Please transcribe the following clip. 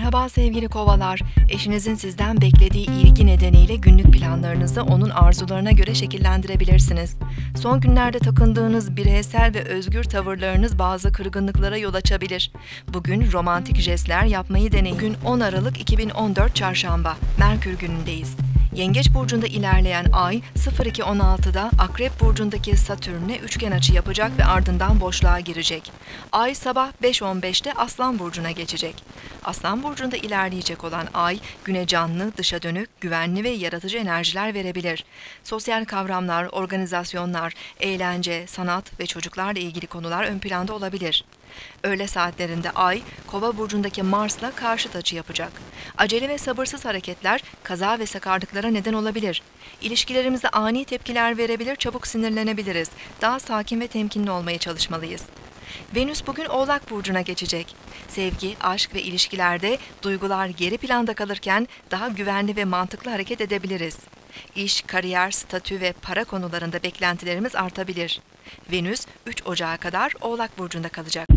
Merhaba sevgili kovalar. Eşinizin sizden beklediği ilgi nedeniyle günlük planlarınızı onun arzularına göre şekillendirebilirsiniz. Son günlerde takındığınız bireysel ve özgür tavırlarınız bazı kırgınlıklara yol açabilir. Bugün romantik jestler yapmayı deneyin. Gün 10 Aralık 2014 Çarşamba. Merkür günündeyiz. Yengeç burcunda ilerleyen ay 02.16'da Akrep burcundaki Satürn'e üçgen açı yapacak ve ardından boşluğa girecek. Ay sabah 5.15'te Aslan burcuna geçecek. Aslan burcunda ilerleyecek olan ay güne canlı, dışa dönük, güvenli ve yaratıcı enerjiler verebilir. Sosyal kavramlar, organizasyonlar, eğlence, sanat ve çocuklarla ilgili konular ön planda olabilir. Öğle saatlerinde Ay, Kova burcundaki Mars'la karşıt açı yapacak. Acele ve sabırsız hareketler kaza ve sakarlıklara neden olabilir. İlişkilerimizde ani tepkiler verebilir, çabuk sinirlenebiliriz. Daha sakin ve temkinli olmaya çalışmalıyız. Venüs bugün Oğlak burcuna geçecek. Sevgi, aşk ve ilişkilerde duygular geri planda kalırken daha güvenli ve mantıklı hareket edebiliriz. İş, kariyer, statü ve para konularında beklentilerimiz artabilir. Venüs 3 Ocağı kadar Oğlak Burcu'nda kalacak.